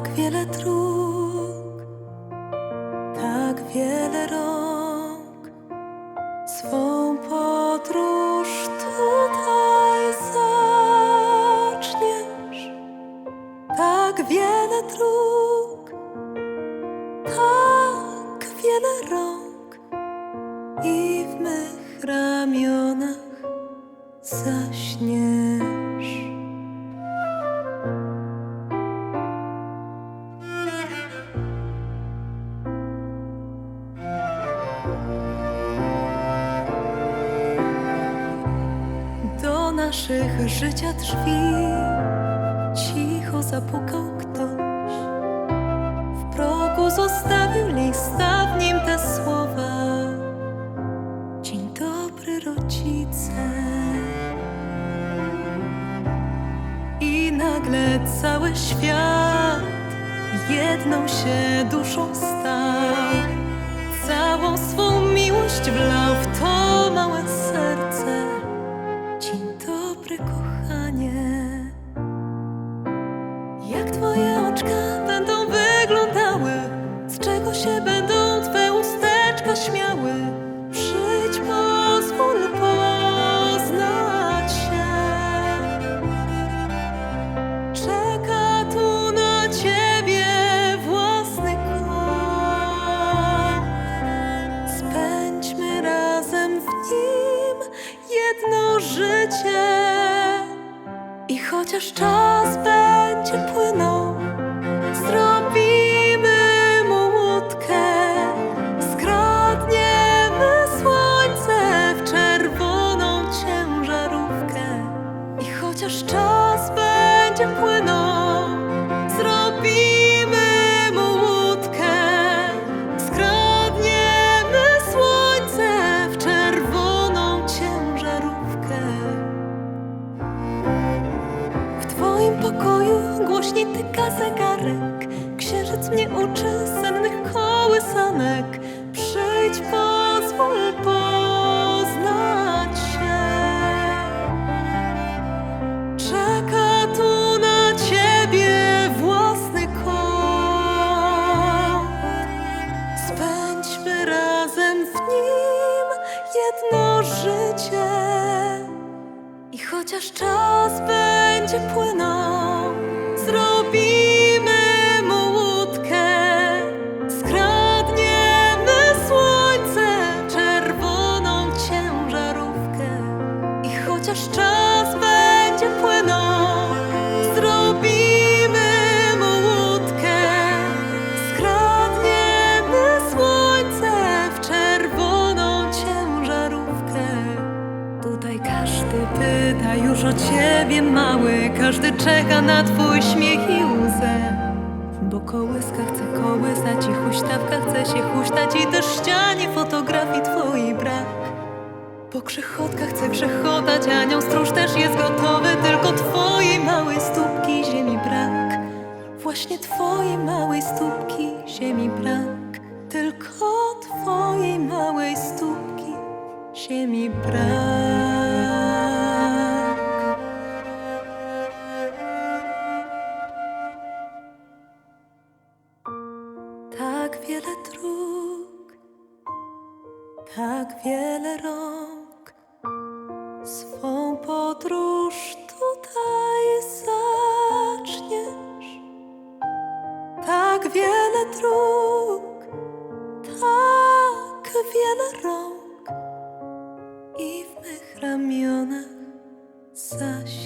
wiele dróg, tak wiele rąk. Swą podróż tutaj zaczniesz. Tak wiele dróg, tak wiele rąk. I w mych ramionach zaśniesz. Naszych życia drzwi cicho zapukał ktoś. W progu zostawił list, a w nim te słowa. Dzień dobry, rodzice. I nagle cały świat jedną się duszą stał. Całą swą miłość wlał w to małe życie. I chociaż czas będzie tyka zegarek. Księżyc mnie uczy sennych kołysanek. Przyjdź, pozwól poznać się. Czeka tu na ciebie własny kąt. Spędźmy razem w nim jedno życie. I chociaż czas będzie płynął, pyta już o ciebie mały, każdy czeka na twój śmiech i łzę. Bo kołyska chce kołysać i huśtawka chce się huśtać i też ścianie fotografii twojej brak. Bo grzechotka chce grzechotać, anioł stróż też jest gotowy, tylko twojej małej stópki ziemi brak. Właśnie twojej małej stópki ziemi brak, tylko twojej małej stópki ziemi brak. Dróg, tak wiele rąk, swą podróż tutaj zaczniesz. Tak wiele dróg, tak wiele rąk i w mych ramionach zaśniesz.